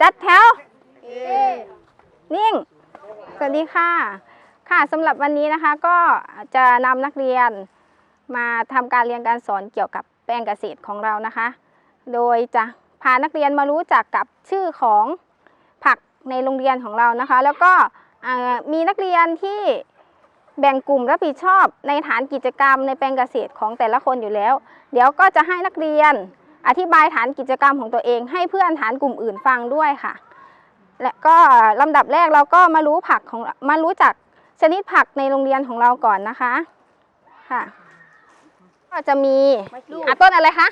จัดแถว นิ่ง สวัสดีค่ะ ค่ะสำหรับวันนี้นะคะก็จะนำนักเรียนมาทำการเรียนการสอนเกี่ยวกับแปลงเกษตรของเรานะคะ โดยจะพานักเรียนมารู้จักกับชื่อของผักในโรงเรียนของเรานะคะ แล้วก็อ่ามีนักเรียนที่แบ่งกลุ่มรับผิดชอบในฐานกิจกรรมในแปลงเกษตรของแต่ละคนอยู่แล้ว เดี๋ยวก็จะให้นักเรียน อธิบายฐานกิจกรรมของตัวเอง ให้เพื่อนฐานกลุ่มอื่นฟังด้วยค่ะ และก็ลำดับแรกเราก็มารู้ผักของมารู้จักชนิดผักในโรงเรียนของเราก่อนนะคะค่ะ ก็จะมีอะต้นอะไรคะ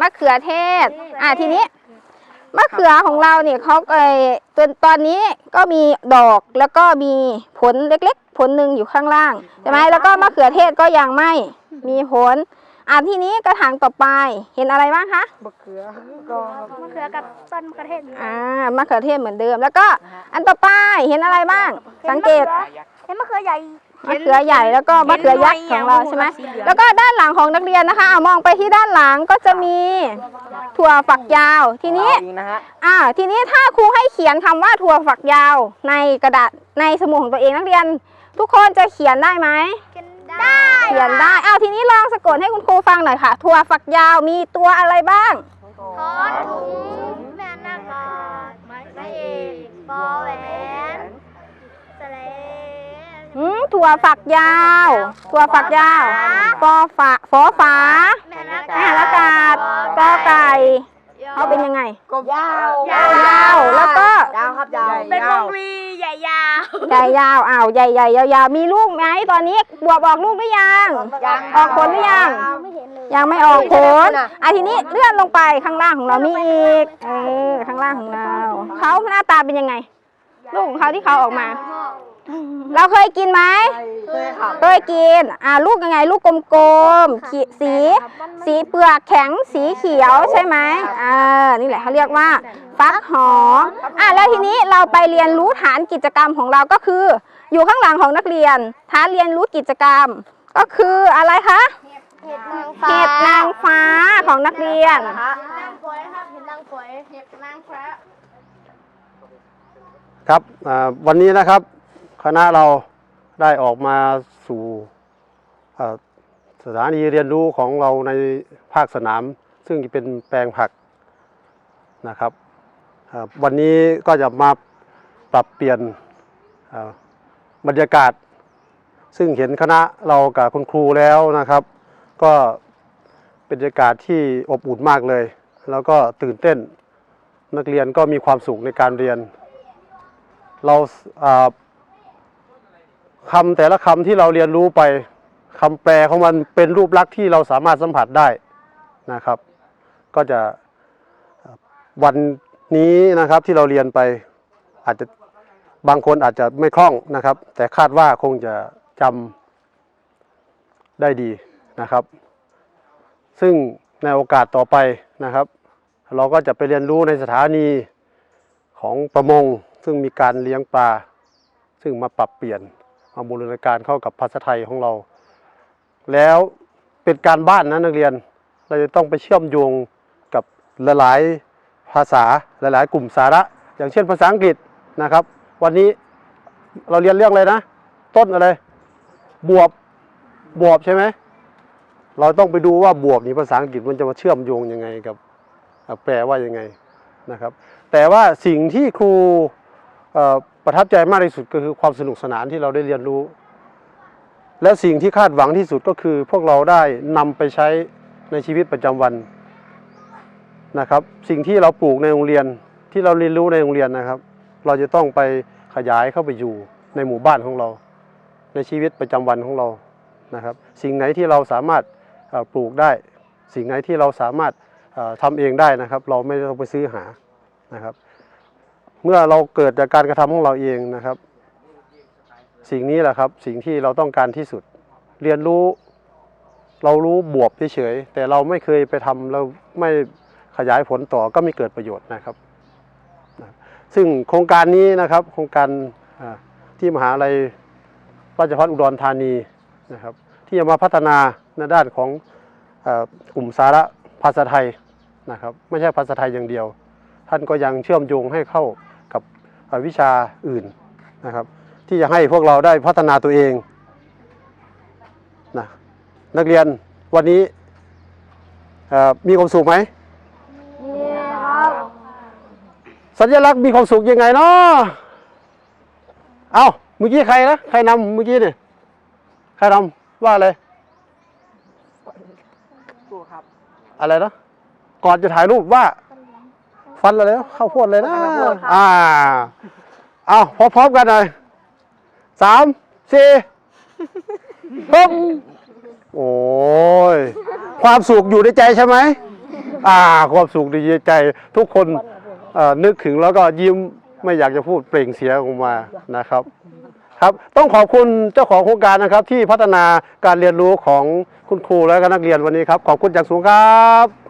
มะเขือเทศอะทีนี้มะเขือของเราเนี่ยเขาเอ่ยตอนตอนนี้ก็มีดอกแล้วก็มีผลเล็กๆ ผลหนึ่งอยู่ข้างล่างใช่ไหมแล้วก็มะเขือเทศก็ยังไม่มีผล อะทีนี้กระถางต่อไปเห็นอะไรบ้างคะมะเขือก็มะเขือกับต้นมะเขือเทศอ่ามะเขือเทศเหมือนเดิม แล้วก็อันต่อไปเห็นอะไรบ้าง สังเกตเห็นมะเขือใหญ่มะเขือใหญ่แล้วก็มะเขือยักษ์ของเราใช่ไหมแล้วก็ด้านหลังของนักเรียนนะคะอะมองไปที่ด้านหลังก็จะมีถั่วฝักยาว ทีนี้จริงนะฮะอ่าทีนี้ถ้าครูให้เขียนคำว่าถั่วฝักยาว ในกระดาษในสมุดของตัวเองนักเรียน ทุกคนจะเขียนได้ไหม ได้เขียนได้อ้าวทีนี้ลองสะกดให้คุณครูฟังหน่อยค่ะ ถั่วฝักยาวมีตัวอะไรบ้าง ทอดถุงแม่นากอดไม้เอกปอแหวนสะเลหืมถั่วฝักยาว ถั่วฝักยาวปอฝาฟอฝาแม่นากแม่ละกาดกอไก่เขาเป็นยังไง ก็ยาวยาว แล้วก็ ยาวครับยาว เป็นวงลีใหญ่ยาว ใหญ่ยาวอ้าวใหญ่ใหญ่ยาวๆมีลูกไหมตอนนี้บวบออกลูกหรือยังยังออกผลหรือยัง ไม่เห็นเลยยังไม่ออกผลอะทีนี้เลื่อนลงไปข้างล่างของเรามีอีกเออข้างล่างของเราเขาหน้าตาเป็นยังไง ลูกของเขาที่เขาออกมา เราเคยกินไหมเคยขับเคยกิน อ่าลูกยังไง ลูกกลมๆขีสี สีเปลือกแข็งสีเขียวใช่ไหมอ่านี่แหละเขาเรียกว่า ฟักหอมอะแล้วทีนี้เราไปเรียนรู้ฐานกิจกรรมของเราก็คือ อยู่ข้างหลังของนักเรียนฐานเรียนรู้กิจกรรม ก็คืออะไรคะเห็ดนางเห็ดนางฟ้าของนักเรียนนางฝอยครับเห็ดนางฝอยเห็ดนางฟ้าครับอ่าวันนี้นะครับ คณะเราได้ออกมาสู่สถานีเรียนรู้ของเราในภาคสนาม ซึ่งเป็นแปลงผักนะครับ วันนี้ก็จะมาปรับเปลี่ยนบรรยากาศ ซึ่งเห็นคณะเรากับคุณครูแล้วนะครับ ก็เป็นบรรยากาศที่อบอุ่นมากเลย แล้วก็ตื่นเต้นนักเรียนก็มีความสุขในการเรียน เรา อ่าคำแต่ละคำที่เราเรียนรู้ไปคำแปลของมันเป็นรูปลักษณ์ที่เราสามารถสัมผัสได้นะครับ ก็จะวันนี้นะครับที่เราเรียนไปอาจจะบางคนอาจจะไม่คล่องนะครับ แต่คาดว่าคงจะจำได้ดีนะครับ ซึ่งในโอกาสต่อไปนะครับ เราก็จะไปเรียนรู้ในสถานีของประมง ซึ่งมีการเลี้ยงปลา ซึ่งมาปรับเปลี่ยน มาบูรณาการเข้ากับภาษาไทยของเรา แล้วเป็นการบ้านนะนักเรียน เราจะต้องไปเชื่อมโยงกับหลายๆภาษาหลายๆ กลุ่มสาระ อย่างเช่นภาษาอังกฤษนะครับ วันนี้เราเรียนเรื่องอะไรนะ ต้นอะไรบวบบวบใช่ไหมเราต้องไปดูว่าบวบนี่ภาษาอังกฤษมันจะมาเชื่อมโยงยังไงกับแปลว่ายังไงนะครับ แต่ว่าสิ่งที่ครู ประทับใจมากที่สุดก็คือความสนุกสนานที่เราได้เรียนรู้ และสิ่งที่คาดหวังที่สุดก็คือพวกเราได้นำไปใช้ในชีวิตประจำวันนะครับ สิ่งที่เราปลูกในโรงเรียนที่เราเรียนรู้ในโรงเรียนนะครับ เราจะต้องไปขยายเข้าไปอยู่ในหมู่บ้านของเรา ในชีวิตประจำวันของเรานะครับ สิ่งไหนที่เราสามารถปลูกได้ สิ่งไหนที่เราสามารถทำเองได้นะครับ เราไม่ต้องไปซื้อหานะครับ เมื่อเราเกิดจากการกระทำของเราเองนะครับ สิ่งนี้แหละครับสิ่งที่เราต้องการที่สุด เรียนรู้เรารู้บวบเฉยๆแต่เราไม่เคยไปทำเราไม่ขยายผลต่อก็ไม่เกิดประโยชน์นะครับ ซึ่งโครงการนี้นะครับ โครงการที่มหาลัยราชภัฏอุดรธานีนะครับ ที่จะมาพัฒนาในด้านของอกลุ่มสาระภาษาไทยนะครับ ไม่ใช่ภาษาไทยอย่างเดียว ท่านก็ยังเชื่อมโยงให้เข้า กับเอ่อวิชาอื่นนะครับ ที่จะให้พวกเราได้พัฒนาตัวเองนะนักเรียนวันนี้เอ่อมีความสุขไหมนี่ครับสัญลักษณ์มีความสุขยังไงเนาะเอาเมื่อกี้ใครนะใครนำเมื่อกี้เนี่ยใครนำว่าอะไรครูครับ อะไรนะก่อนจะถ่ายรูปว่า ฟันอะไรนะข้าวโพดเลยนะข้าวโพดครับอ่าเอาพร้อมๆกันหน่อยสามสี่ปุ๊บโอ้ยความสุขอยู่ในใจใช่ไหมอ่า ความสุขอยู่ในใจ ทุกคนเอ่อนึกถึงแล้วก็ยิ้มไม่อยากจะพูดเปล่งเสียงออกมานะครับ ครับต้องขอบคุณเจ้าของโครงการนะครับ ที่พัฒนาการเรียนรู้ของคุณครูและก็นักเรียนวันนี้ครับ ขอบคุณจากสูงครับ